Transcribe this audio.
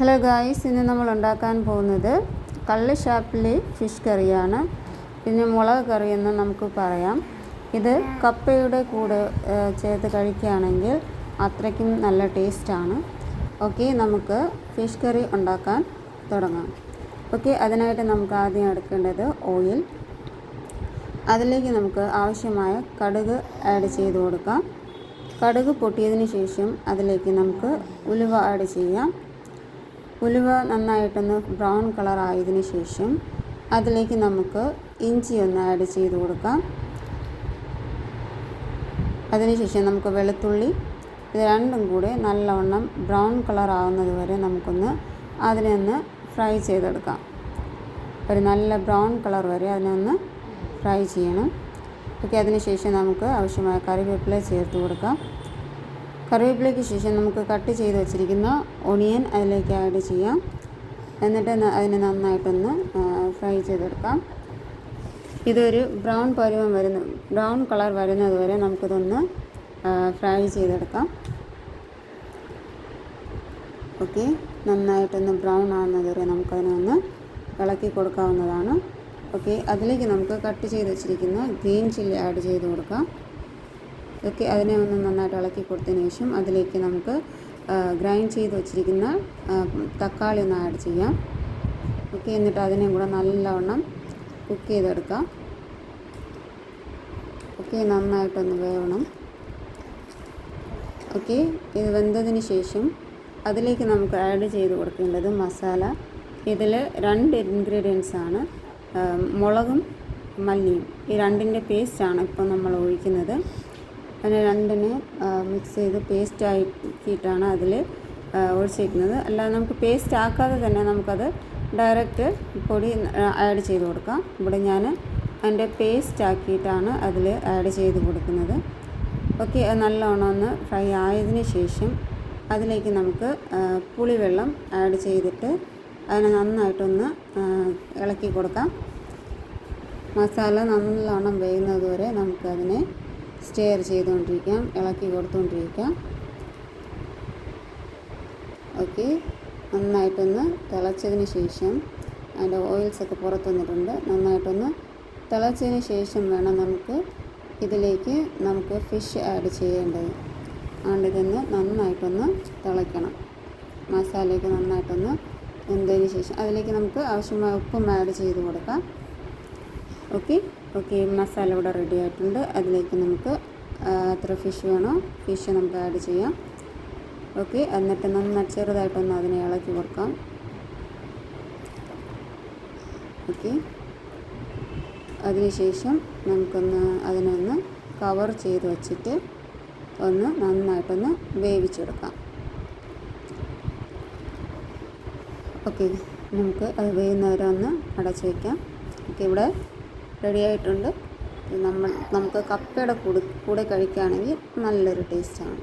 Hello guys ഇന്ന് നമ്മൾ ഉണ്ടാക്കാൻ പോകുന്നത് കള്ള് ഷാപ്പിലെ ഫിഷ് കറിയാണ്. പിന്നെ മുളക് കറി എന്ന് നമുക്ക് പറയാം. ഇത് കപ്പയുടെ കൂടെ ചേർത്ത് കഴിക്കുകയാണെങ്കിൽ അത്രയ്ക്കും നല്ല ടേസ്റ്റാണ് ഓക്കെ നമുക്ക് ഫിഷ് കറി ഉണ്ടാക്കാൻ തുടങ്ങാം. ഓക്കെ അതിനായിട്ട് നമുക്ക് ആദ്യം എടുക്കേണ്ടത് ഓയിൽ അതിലേക്ക് നമുക്ക് ആവശ്യമായ കടുക് ആഡ് ചെയ്ത് കൊടുക്കാം. കടുക് പൊട്ടിയതിന് ശേഷം അതിലേക്ക് നമുക്ക് ഉലുവ ആഡ് ചെയ്യാം. ഉലുവ നന്നായിട്ടൊന്ന് ബ്രൗൺ കളർ ആയതിന് ശേഷം അതിലേക്ക് നമുക്ക് ഇഞ്ചി ഒന്ന് ആഡ് ചെയ്ത് കൊടുക്കാം. അതിനുശേഷം നമുക്ക് വെളുത്തുള്ളി ഇത് രണ്ടും കൂടി നല്ലവണ്ണം ബ്രൗൺ കളർ ആവുന്നത് വരെ നമുക്കൊന്ന് അതിനെ ഒന്ന് ഫ്രൈ ചെയ്തെടുക്കാം. ഒരു നല്ല ബ്രൗൺ കളർ വരെ അതിനെ ഒന്ന് ഫ്രൈ ചെയ്യണം. ഓക്കെ അതിനുശേഷം നമുക്ക് ആവശ്യമായ കറിവേപ്പില ചേർത്ത് കൊടുക്കാം. കറിവേപ്പിലയ്ക്ക് ശേഷം നമുക്ക് കട്ട് ചെയ്ത് വെച്ചിരിക്കുന്ന ഒണിയൻ അതിലേക്ക് ആഡ് ചെയ്യാം. എന്നിട്ട് അതിനെ നന്നായിട്ടൊന്ന് ഫ്രൈ ചെയ്തെടുക്കാം. ഇതൊരു ബ്രൗൺ പരുവം വരുന്ന ബ്രൗൺ കളർ വരുന്നത് വരെ നമുക്കിതൊന്ന് ഫ്രൈ ചെയ്തെടുക്കാം. ഓക്കെ നന്നായിട്ടൊന്ന് ബ്രൗൺ ആകുന്നത് വരെ നമുക്കതിനെ ഒന്ന് ഇളക്കി കൊടുക്കാവുന്നതാണ്. ഓക്കെ അതിലേക്ക് നമുക്ക് കട്ട് ചെയ്ത് വെച്ചിരിക്കുന്ന ഗ്രീൻ ചില്ലി ആഡ് ചെയ്ത് കൊടുക്കാം. ഓക്കെ അതിനെ ഒന്ന് നന്നായിട്ട് ഇളക്കി കൊടുത്തതിന് ശേഷം അതിലേക്ക് നമുക്ക് ഗ്രൈൻഡ് ചെയ്ത് വെച്ചിരിക്കുന്ന തക്കാളി ഒന്ന് ആഡ് ചെയ്യാം. ഓക്കെ എന്നിട്ട് അതിനെയും കൂടെ നല്ലവണ്ണം കുക്ക് ചെയ്തെടുക്കാം. ഓക്കെ നന്നായിട്ടൊന്ന് വേവണം. ഓക്കെ ഇത് വെന്തതിന് ശേഷം അതിലേക്ക് നമുക്ക് ആഡ് ചെയ്ത് കൊടുക്കേണ്ടത് മസാല. ഇതിൽ രണ്ട് ഇൻഗ്രീഡിയൻസ് ആണ് മുളകും മല്ലിയും. ഈ രണ്ടിന്റെ പേസ്റ്റാണ് ഇപ്പോൾ നമ്മൾ ഒഴിക്കുന്നത്. അതിനെ രണ്ടിനെ മിക്സ് ചെയ്ത് പേസ്റ്റ് ആക്കിയിട്ടാണ് അതിൽ ഒഴിച്ചേക്കുന്നത് അല്ലാതെ നമുക്ക് പേസ്റ്റ് ആക്കാതെ തന്നെ നമുക്കത് ഡയറക്റ്റ് പൊടി ആഡ് ചെയ്ത് കൊടുക്കാം. ഇവിടെ ഞാൻ അതിന്റെ പേസ്റ്റ് ആക്കിയിട്ടാണ് അതിൽ ആഡ് ചെയ്ത് കൊടുക്കുന്നത്. ഓക്കെ നല്ലോണം ഒന്ന് ഫ്രൈ ആയതിന് ശേഷം അതിലേക്ക് നമുക്ക് പുളിവെള്ളം ആഡ് ചെയ്തിട്ട് അതിനെ നന്നായിട്ടൊന്ന് ഇളക്കി കൊടുക്കാം. മസാല നല്ലോണം വേകുന്നത് വരെ നമുക്കതിനെ സ്റ്റെയർ ചെയ്തുകൊണ്ടിരിക്കാം ഇളക്കി കൊടുത്തുകൊണ്ടിരിക്കാം. ഓക്കെ. നന്നായിട്ടൊന്ന് തിളച്ചതിന് ശേഷം അതിന്റെ ഓയിൽസൊക്കെ പുറത്ത് വന്നിട്ടുണ്ട്. നന്നായിട്ടൊന്ന് തിളച്ചതിന് ശേഷം വേണം നമുക്ക് ഇതിലേക്ക് നമുക്ക് ഫിഷ് ആഡ് ചെയ്യേണ്ടത്. അതുകൊണ്ട് ഇതൊന്ന് നന്നായിട്ടൊന്ന് തിളയ്ക്കണം. മസാലയൊക്കെ നന്നായിട്ടൊന്ന് വെന്തതിന് ശേഷം അതിലേക്ക് നമുക്ക് ആവശ്യമായ ഉപ്പും ആഡ് ചെയ്ത് കൊടുക്കാം. ഓക്കെ ഓക്കെ മസാല ഇവിടെ റെഡി ആയിട്ടുണ്ട്. അതിലേക്ക് നമുക്ക് എത്ര ഫിഷ് വേണോ ഫിഷ് നമുക്ക് ആഡ് ചെയ്യാം. ഓക്കെ എന്നിട്ട് നന്നായി ചെറുതായിട്ടൊന്ന് അതിനെ ഇളക്കി കൊടുക്കാം. ഓക്കെ അതിനുശേഷം നമുക്കൊന്ന് അതിനൊന്ന് കവർ ചെയ്ത് വച്ചിട്ട് ഒന്ന് നന്നായിട്ടൊന്ന് വേവിച്ചെടുക്കാം. ഓക്കെ നമുക്ക് അത് വേവുന്നവരെ ഒന്ന് അടച്ചു വയ്ക്കാം ഓക്കെ ഇവിടെ റെഡി ആയിട്ടുണ്ട്. നമ്മൾ നമുക്ക് കപ്പയുടെ കൂടെ കൂടെ കഴിക്കുകയാണെങ്കിൽ നല്ലൊരു ടേസ്റ്റാണ്.